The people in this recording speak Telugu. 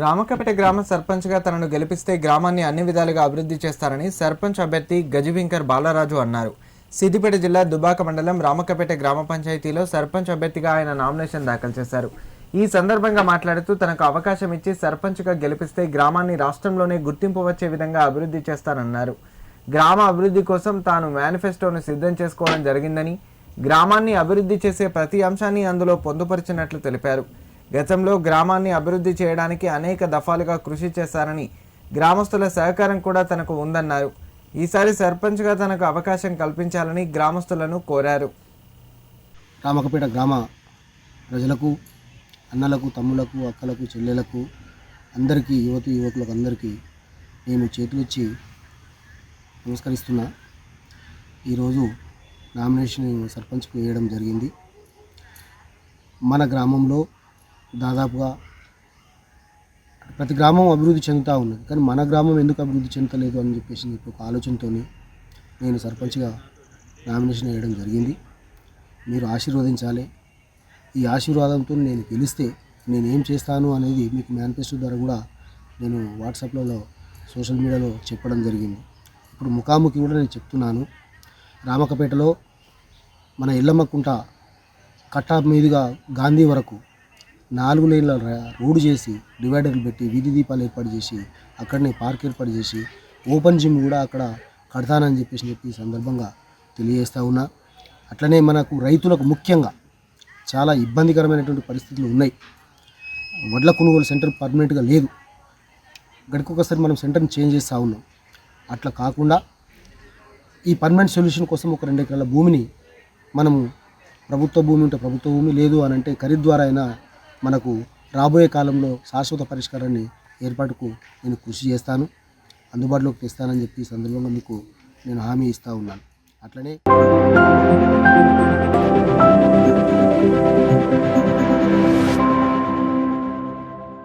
రామకపేట గ్రామ సర్పంచ్గా తనను గెలిపిస్తే గ్రామాన్ని అన్ని విధాలుగా అభివృద్ధి చేస్తారని సర్పంచ్ అభ్యర్థి గజవింకర్ బాలరాజు అన్నారు. సిద్దిపేట జిల్లా దుబాక మండలం రామకపేట గ్రామ పంచాయతీలో సర్పంచ్ అభ్యర్థిగా ఆయన నామినేషన్ దాఖలు చేశారు. ఈ సందర్భంగా మాట్లాడుతూ తనకు అవకాశం ఇచ్చి సర్పంచ్గా గెలిపిస్తే గ్రామాన్ని రాష్ట్రంలోనే గుర్తింపు వచ్చే విధంగా అభివృద్ధి చేస్తానన్నారు. గ్రామ అభివృద్ధి కోసం తాను మేనిఫెస్టోను సిద్ధం చేసుకోవడం జరిగిందని గ్రామాన్ని అభివృద్ధి చేసే ప్రతి అంశాన్ని అందులో పొందుపరిచినట్లు తెలిపారు. గతంలో గ్రామాన్ని అభివృద్ధి చేయడానికి అనేక దఫాలుగా కృషి చేశారని గ్రామస్తుల సహకారం కూడా తనకు ఉందన్నారు. ఈసారి సర్పంచ్గా తనకు అవకాశం కల్పించాలని గ్రామస్తులను కోరారు. రామకపేట గ్రామ ప్రజలకు అన్నలకు తమ్ములకు అక్కలకు చెల్లెలకు అందరికీ యువతి యువకులకు అందరికీ నేను చేతులిచ్చి నమస్కరిస్తున్నా. ఈరోజు నామినేషన్ సర్పంచ్కు వేయడం జరిగింది. మన గ్రామంలో దాదాపుగా ప్రతి గ్రామం అభివృద్ధి చెందుతూ ఉన్నది. కానీ మన గ్రామం ఎందుకు అభివృద్ధి చెందలేదు అని చెప్పేసి చెప్పి ఒక ఆలోచనతో నేను సర్పంచ్గా నామినేషన్ వేయడం జరిగింది. మీరు ఆశీర్వదించాలి. ఈ ఆశీర్వాదంతో నేను గెలిస్తే నేను ఏం చేస్తాను అనేది మీకు మేనిఫెస్టో ద్వారా కూడా నేను వాట్సాప్లలో సోషల్ మీడియాలో చెప్పడం జరిగింది. ఇప్పుడు ముఖాముఖి కూడా నేను చెప్తున్నాను. రామకపేటలో మన ఇల్లమ్మకుంట కట్టా మీదుగా గాంధీ వరకు నాలుగు లేన్ల ర- రోడ్డు చేసి డివైడర్లు పెట్టి వీధి దీపాలు ఏర్పాటు చేసి అక్కడనే పార్క్ ఏర్పాటు చేసి ఓపెన్ జిమ్ కూడా అక్కడ కడతానని చెప్పేసి చెప్పి ఈ సందర్భంగా తెలియజేస్తూ ఉన్నా. అట్లనే మనకు రైతులకు ముఖ్యంగా చాలా ఇబ్బందికరమైనటువంటి పరిస్థితులు ఉన్నాయి. వడ్ల కొనుగోలు సెంటర్ పర్మనెంట్గా లేదు. గడికొకసారి మనం సెంటర్ని చేంజ్ చేస్తూ ఉన్నాం. అట్లా కాకుండా ఈ పర్మనెంట్ సొల్యూషన్ కోసం ఒక రెండు ఎకరాల భూమిని మనము ప్రభుత్వ భూమి ఉంటే ప్రభుత్వ భూమి లేదు అని అంటే ఖరీదు ద్వారా అయినా మనకు రాబోయే కాలంలో శాశ్వత పరిష్కారాన్ని ఏర్పాటుకు నేను కృషి చేస్తాను. అందుబాటులోకి తెస్తానని చెప్పి ఈ సందర్భంగా మీకు నేను హామీ ఇస్తూ ఉన్నాను. అట్లనే